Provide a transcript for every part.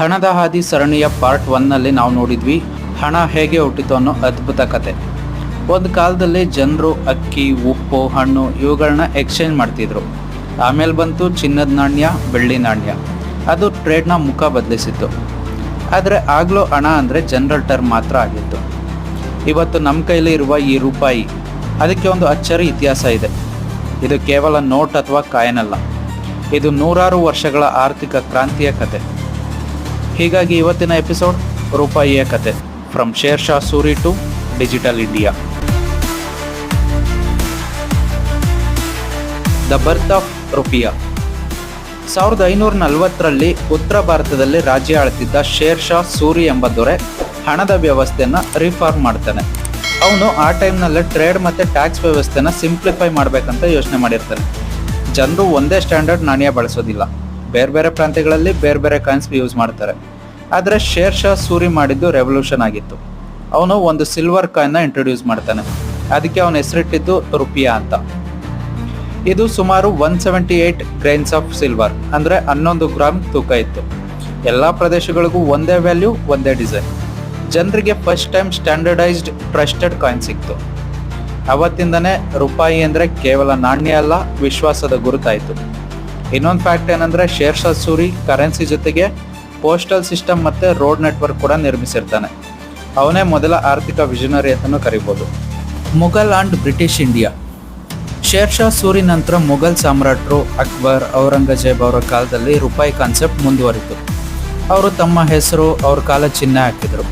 ಹಣದ ಹಾದಿ ಸರಣಿಯ ಪಾರ್ಟ್ ಒನ್ನಲ್ಲಿ ನಾವು ನೋಡಿದ್ವಿ, ಹಣ ಹೇಗೆ ಹುಟ್ಟಿತು ಅನ್ನೋ ಅದ್ಭುತ ಕತೆ. ಒಂದು ಕಾಲದಲ್ಲಿ ಜನರು, ಅಕ್ಕಿ, ಉಪ್ಪು, ಹಣ್ಣು ಇವುಗಳನ್ನ ಎಕ್ಸ್ಚೇಂಜ್ ಮಾಡ್ತಿದ್ರು. ಆಮೇಲೆ ಬಂತು ಚಿನ್ನದ ನಾಣ್ಯ, ಬೆಳ್ಳಿ ನಾಣ್ಯ. ಅದು ಟ್ರೇಡ್ನ ಮುಖ ಬದಲಿಸಿತ್ತು. ಆದರೆ ಆಗಲೂ ಹಣ ಅಂದರೆ ಜನರಲ್ ಟರ್ಮ್ ಮಾತ್ರ ಆಗಿತ್ತು. ಇವತ್ತು ನಮ್ಮ ಕೈಲಿ ಇರುವ ಈ ರೂಪಾಯಿ, ಅದಕ್ಕೆ ಒಂದು ಅಚ್ಚರಿ ಇತಿಹಾಸ ಇದೆ. ಇದು ಕೇವಲ ನೋಟ್ ಅಥವಾ ಕಾಯನಲ್ಲ ಇದು ನೂರಾರು ವರ್ಷಗಳ ಆರ್ಥಿಕ ಕ್ರಾಂತಿಯ ಕತೆ. ಹೀಗಾಗಿ ಇವತ್ತಿನ ಎಪಿಸೋಡ್ ರೂಪಾಯಿಯ ಕತೆ. From Sher Shah Suri to digital India the birth of rupiya ಸಾವಿರದ ಐನೂರ ನಲವತ್ತರಲ್ಲಿ ಉತ್ತರ ಭಾರತದಲ್ಲಿ ರಾಜ್ಯ ಆಳ್ತಿದ್ದ ಶೇರ್ ಶಾ ಸೂರಿ ಎಂಬ ದೊರೆ ಹಣದ ವ್ಯವಸ್ಥೆಯನ್ನು ರಿಫಾರ್ಮ್ ಮಾಡ್ತಾನೆ. ಅವನು ಆ ಟೈಮ್ನಲ್ಲೇ ಟ್ರೇಡ್ ಮತ್ತು ಟ್ಯಾಕ್ಸ್ ವ್ಯವಸ್ಥೆನ ಸಿಂಪ್ಲಿಫೈ ಮಾಡಬೇಕಂತ ಯೋಚನೆ ಮಾಡಿರ್ತಾನೆ. ಜನರು ಒಂದೇ ಸ್ಟ್ಯಾಂಡರ್ಡ್ ನಾಣ್ಯ ಬಳಸೋದಿಲ್ಲ. ಬೇರೆ ಬೇರೆ ಪ್ರಾಂತ್ಯಗಳಲ್ಲಿ ಬೇರೆ ಬೇರೆ ಕಾಯಿನ್ಸ್ ಯೂಸ್ ಮಾಡ್ತಾರೆ. ಆದರೆ ಶೇರ್ ಶಾ ಸೂರಿ ಮಾಡಿದ್ದು ರೆವಲ್ಯೂಷನ್ ಆಗಿತ್ತು. ಅವನು ಒಂದು ಸಿಲ್ವರ್ ಕಾಯಿನ್ನ ಇಂಟ್ರೊಡ್ಯೂಸ್ ಮಾಡ್ತಾನೆ. ಅದಕ್ಕೆ ಅವನ ಹೆಸರಿಟ್ಟಿದ್ದು ರುಪಿಯಾ ಅಂತ. ಇದು ಸುಮಾರು one seventy eight grains of silver ಅಂದ್ರೆ ಹನ್ನೊಂದು ಗ್ರಾಮ್ ತೂಕ ಇತ್ತು. ಎಲ್ಲ ಪ್ರದೇಶಗಳಿಗೂ ಒಂದೇ ವ್ಯಾಲ್ಯೂ ಒಂದೇ ಡಿಸೈನ್ ಜನರಿಗೆ first time standardised trusted coin ಸಿಕ್ತು. ಅವತ್ತಿಂದನೇ ರೂಪಾಯಿ ಅಂದ್ರೆ ಕೇವಲ ನಾಣ್ಯ ಅಲ್ಲ, ವಿಶ್ವಾಸದ ಗುರುತಾಯಿತು. ಇನ್ನೊಂದು ಫ್ಯಾಕ್ಟ್ ಏನಂದ್ರೆ ಶೇರ್ ಶಾ ಸೂರಿ ಕರೆನ್ಸಿ ಜೊತೆಗೆ ಪೋಸ್ಟಲ್ ಸಿಸ್ಟಮ್ ಮತ್ತೆ ರೋಡ್ ನೆಟ್ವರ್ಕ್ ಕೂಡ ನಿರ್ಮಿಸಿರ್ತಾನೆ. ಅವನೇ ಮೊದಲ ಆರ್ಥಿಕ ವಿಷನರಿ ಅಂತಲೂ ಕರಿಬೋದು. Mughal and British India. Sher Shah Suri ನಂತರ ಮೊಘಲ್ ಸಾಮ್ರಾಟರು ಅಕ್ಬರ್, ಔರಂಗಜೇಬ್ ಅವರ ಕಾಲದಲ್ಲಿ ರೂಪಾಯಿ ಕಾನ್ಸೆಪ್ಟ್ ಮುಂದುವರಿತು. ಅವರು ತಮ್ಮ ಹೆಸರು, ಅವ್ರ ಕಾಲ ಚಿಹ್ನೆ ಹಾಕಿದರು.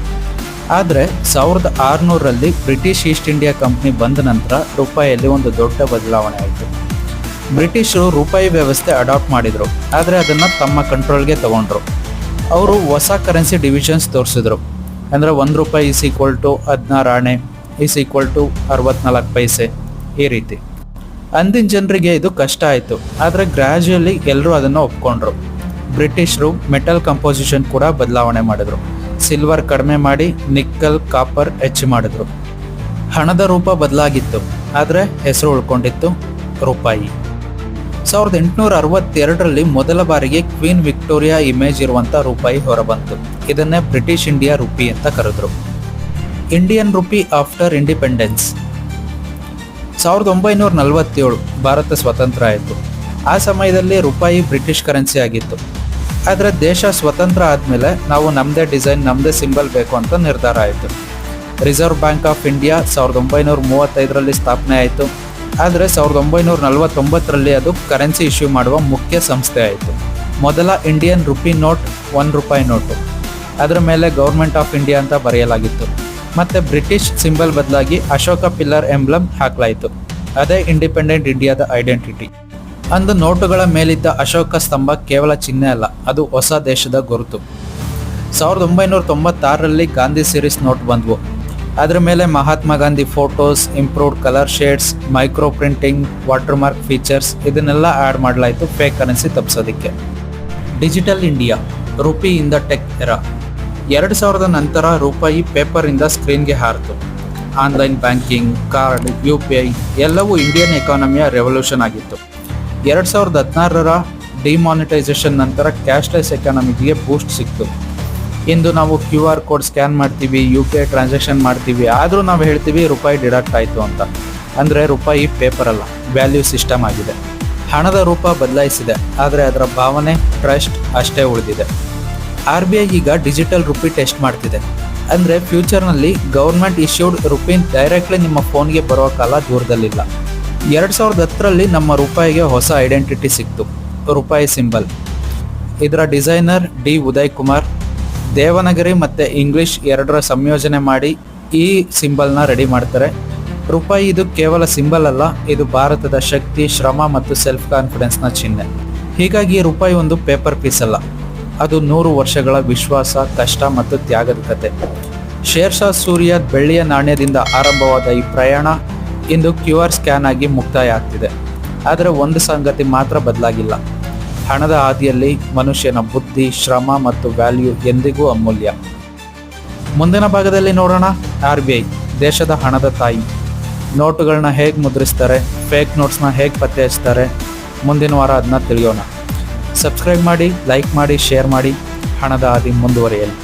ಆದರೆ ಸಾವಿರದ ಆರುನೂರರಲ್ಲಿ ಬ್ರಿಟಿಷ್ ಈಸ್ಟ್ ಇಂಡಿಯಾ ಕಂಪ್ನಿ ಬಂದ ನಂತರ ರೂಪಾಯಿಯಲ್ಲಿ ಒಂದು ದೊಡ್ಡ ಬದಲಾವಣೆ ಆಯಿತು. ಬ್ರಿಟಿಷರು ರೂಪಾಯಿ ವ್ಯವಸ್ಥೆ ಅಡಾಪ್ಟ್ ಮಾಡಿದರು. ಆದರೆ ಅದನ್ನು ತಮ್ಮ ಕಂಟ್ರೋಲ್ಗೆ ತಗೊಂಡ್ರು. ಅವರು ಹೊಸ ಕರೆನ್ಸಿ ಡಿವಿಷನ್ಸ್ ತೋರಿಸಿದ್ರು. ಅಂದರೆ ಒಂದು ರೂಪಾಯಿ ಈಸ್ ಈಕ್ವಲ್ ಟು ಹದಿನಾರು ಆಣೆ ಈಸ್ ಈಕ್ವಲ್ ಟು ಅರವತ್ನಾಲ್ಕು ಪೈಸೆ ಈ ರೀತಿ. ಅಂದಿನ ಜನರಿಗೆ ಇದು ಕಷ್ಟ ಆಯಿತು. ಆದರೆ ಗ್ರ್ಯಾಜುಯಲಿ ಎಲ್ಲರೂ ಅದನ್ನು ಒಪ್ಕೊಂಡ್ರು. ಬ್ರಿಟಿಷರು ಮೆಟಲ್ ಕಂಪೋಸಿಷನ್ ಕೂಡ ಬದಲಾವಣೆ ಮಾಡಿದ್ರು. ಸಿಲ್ವರ್ ಕಡಿಮೆ ಮಾಡಿ ನಿಕ್ಕಲ್ ಕಾಪರ್ ಹೆಚ್ಚು ಮಾಡಿದ್ರು. ಹಣದ ರೂಪ ಬದಲಾಗಿತ್ತು. ಆದರೆ ಹೆಸರು ಉಳ್ಕೊಂಡಿತ್ತು ರೂಪಾಯಿ. ಸಾವಿರದ ಎಂಟುನೂರ ಅರವತ್ತೆರಡರಲ್ಲಿ ಮೊದಲ ಬಾರಿಗೆ ಕ್ವೀನ್ ವಿಕ್ಟೋರಿಯಾ ಇಮೇಜ್ ಇರುವಂತಹ ರೂಪಾಯಿ ಹೊರಬಂತು. ಇದನ್ನೇ ಬ್ರಿಟಿಷ್ ಇಂಡಿಯಾ ರುಪಿ ಅಂತ ಕರೆದ್ರು. Indian rupee after independence. ಸಾವಿರದ ಒಂಬೈನೂರ ನಲವತ್ತೇಳು ಭಾರತ ಸ್ವತಂತ್ರ ಆಯಿತು. ಆ ಸಮಯದಲ್ಲಿ ರೂಪಾಯಿ ಬ್ರಿಟಿಷ್ ಕರೆನ್ಸಿ ಆಗಿತ್ತು. ಆದರೆ ದೇಶ ಸ್ವತಂತ್ರ ಆದಮೇಲೆ ನಾವು ನಮ್ಮದೇ ಡಿಸೈನ್ ನಮ್ಮದೇ ಸಿಂಬಲ್ ಬೇಕು ಅಂತ ನಿರ್ಧಾರ ಆಯಿತು. ರಿಸರ್ವ್ ಬ್ಯಾಂಕ್ ಆಫ್ ಇಂಡಿಯಾ ಸಾವಿರದ ಒಂಬೈನೂರ ಮೂವತ್ತೈದರಲ್ಲಿ ಸ್ಥಾಪನೆ ಆಯಿತು. ಆದರೆ ಸಾವಿರದ ಒಂಬೈನೂರ ನಲವತ್ತೊಂಬತ್ತರಲ್ಲಿ ಅದು ಕರೆನ್ಸಿ ಇಶ್ಯೂ ಮಾಡುವ ಮುಖ್ಯ ಸಂಸ್ಥೆ ಆಯಿತು. ಮೊದಲ ಇಂಡಿಯನ್ ರುಪಿ ನೋಟ್ ಒನ್ ರೂಪಾಯಿ ನೋಟು ಅದರ ಮೇಲೆ ಗೌರ್ಮೆಂಟ್ ಆಫ್ ಇಂಡಿಯಾ ಅಂತ ಬರೆಯಲಾಗಿತ್ತು. ಮತ್ತು ಬ್ರಿಟಿಷ್ ಸಿಂಬಲ್ ಬದಲಾಗಿ ಅಶೋಕ ಪಿಲ್ಲರ್ ಎಂಬ್ಲಮ್ ಹಾಕಲಾಯಿತು. ಅದೇ ಇಂಡಿಪೆಂಡೆಂಟ್ ಇಂಡಿಯಾದ ಐಡೆಂಟಿಟಿ ಅಂದು ನೋಟುಗಳ ಮೇಲಿದ್ದ ಅಶೋಕ ಸ್ತಂಭ ಕೇವಲ ಚಿಹ್ನೆ ಅಲ್ಲ, ಅದು ಹೊಸ ದೇಶದ ಗುರುತು. ಸಾವಿರದ ಒಂಬೈನೂರ ತೊಂಬತ್ತಾರರಲ್ಲಿ ಗಾಂಧಿ ಸೀರೀಸ್ ನೋಟ್ ಬಂದವು. ಅದರ ಮೇಲೆ Mahatma Gandhi photos improved colour shades micro printing watermark features ಇದನ್ನೆಲ್ಲ ಆಡ್ ಮಾಡಲಾಯಿತು ಫೇಕ್ ಕರೆನ್ಸಿ ತಪ್ಪಿಸೋದಕ್ಕೆ ಡಿಜಿಟಲ್ ಇಂಡಿಯಾ ರೂಪಿ ಇಂದ ದ ಟೆಕ್ ಎರ ಎರಡು ಸಾವಿರದ ನಂತರ ರೂಪಾಯಿ ಪೇಪರಿಂದ ಸ್ಕ್ರೀನ್ಗೆ ಹಾರಿತು. Online banking card U P I ಎಲ್ಲವೂ ಇಂಡಿಯನ್ ಎಕಾನಮಿಯ ರೆವಲ್ಯೂಷನ್ ಆಗಿತ್ತು. ಎರಡು ಸಾವಿರದ ಹದಿನಾರರ ಡಿಮಾನಿಟೈಸೇಷನ್ ನಂತರ ಕ್ಯಾಶ್ಲೆಸ್ ಎಕಾನಮಿಗೆ ಬೂಸ್ಟ್ ಸಿಕ್ತು. ಇಂದು ನಾವು ಕ್ಯೂ ಆರ್ ಕೋಡ್ ಸ್ಕ್ಯಾನ್ ಮಾಡ್ತೀವಿ, ಯು ಪಿ ಐ ಟ್ರಾನ್ಸಾಕ್ಷನ್ ಮಾಡ್ತೀವಿ, ಆದರೂ ನಾವು ಹೇಳ್ತೀವಿ ರೂಪಾಯಿ ಡಿಡಕ್ಟ್ ಆಯಿತು ಅಂತ. ಅಂದರೆ ರೂಪಾಯಿ ಪೇಪರ್ ಅಲ್ಲ ವ್ಯಾಲ್ಯೂ ಸಿಸ್ಟಮ್ ಆಗಿದೆ. ಹಣದ ರೂಪ ಬದಲಾಯಿಸಿದೆ, ಆದರೆ ಅದರ ಭಾವನೆ ಟ್ರಸ್ಟ್ ಅಷ್ಟೇ ಉಳಿದಿದೆ. ಆರ್ ಬಿ ಐ ಈಗ ಡಿಜಿಟಲ್ ರುಪಿ ಟೆಸ್ಟ್ ಮಾಡ್ತಿದೆ. ಅಂದರೆ ಫ್ಯೂಚರ್ನಲ್ಲಿ ಗೌರ್ಮೆಂಟ್ ಇಶ್ಯೂಡ್ ರುಪಿನ್ ಡೈರೆಕ್ಟ್ಲಿ ನಿಮ್ಮ ಫೋನ್ಗೆ ಬರೋ ಕಾಲ ದೂರದಲ್ಲಿಲ್ಲ. ಎರಡು ಸಾವಿರದ ಹತ್ತರಲ್ಲಿ ನಮ್ಮ ರೂಪಾಯಿಗೆ ಹೊಸ ಐಡೆಂಟಿಟಿ ಸಿಕ್ತು, ರೂಪಾಯಿ ಸಿಂಬಲ್ ಇದರ ಡಿಸೈನರ್ ಡಿ ಉದಯ್ ಕುಮಾರ್ ದೇವನಗರಿ ಮತ್ತು ಇಂಗ್ಲಿಷ್ ಎರಡರ ಸಂಯೋಜನೆ ಮಾಡಿ ಈ ಸಿಂಬಲ್ನ ರೆಡಿ ಮಾಡ್ತಾರೆ. ರೂಪಾಯಿ ಇದು ಕೇವಲ ಸಿಂಬಲ್ ಅಲ್ಲ, ಇದು ಭಾರತದ ಶಕ್ತಿ, ಶ್ರಮ ಮತ್ತು ಸೆಲ್ಫ್ ಕಾನ್ಫಿಡೆನ್ಸ್ನ ಚಿಹ್ನೆ. ಹೀಗಾಗಿ ರೂಪಾಯಿ ಒಂದು ಪೇಪರ್ ಪೀಸ್ ಅಲ್ಲ. ಅದು ನೂರು ವರ್ಷಗಳ ವಿಶ್ವಾಸ, ಕಷ್ಟ ಮತ್ತು ತ್ಯಾಗದ ಕತೆ. ಶೇರ್ಷಾ ಸೂರ್ಯ ಬೆಳ್ಳಿಯ ನಾಣ್ಯದಿಂದ ಆರಂಭವಾದ ಈ ಪ್ರಯಾಣ ಇಂದು ಕ್ಯೂ ಆರ್ ಸ್ಕ್ಯಾನ್ ಆಗಿ ಮುಕ್ತಾಯ ಆಗ್ತಿದೆ. ಆದರೆ ಒಂದು ಸಂಗತಿ ಮಾತ್ರ ಬದಲಾಗಿಲ್ಲ. ಹಣದ ಹಾದಿಯಲ್ಲಿ ಮನುಷ್ಯನ ಬುದ್ಧಿ, ಶ್ರಮ ಮತ್ತು ವ್ಯಾಲ್ಯೂ ಎಂದಿಗೂ ಅಮೂಲ್ಯ. ಮುಂದಿನ ಭಾಗದಲ್ಲಿ ನೋಡೋಣ ಆರ್ ಬಿ ಐ, ದೇಶದ ಹಣದ ತಾಯಿ. ನೋಟುಗಳನ್ನ ಹೇಗೆ ಮುದ್ರಿಸ್ತಾರೆ ಫೇಕ್ ನೋಟ್ಸ್ನ ಹೇಗೆ ಪತ್ತೆ ಹಚ್ತಾರೆ ಮುಂದಿನ ವಾರ ಅದನ್ನ ತಿಳಿಯೋಣ. ಸಬ್ಸ್ಕ್ರೈಬ್ ಮಾಡಿ ಲೈಕ್ ಮಾಡಿ ಶೇರ್ ಮಾಡಿ, ಹಣದ ಹಾದಿ ಮುಂದುವರಿಯಲಿ.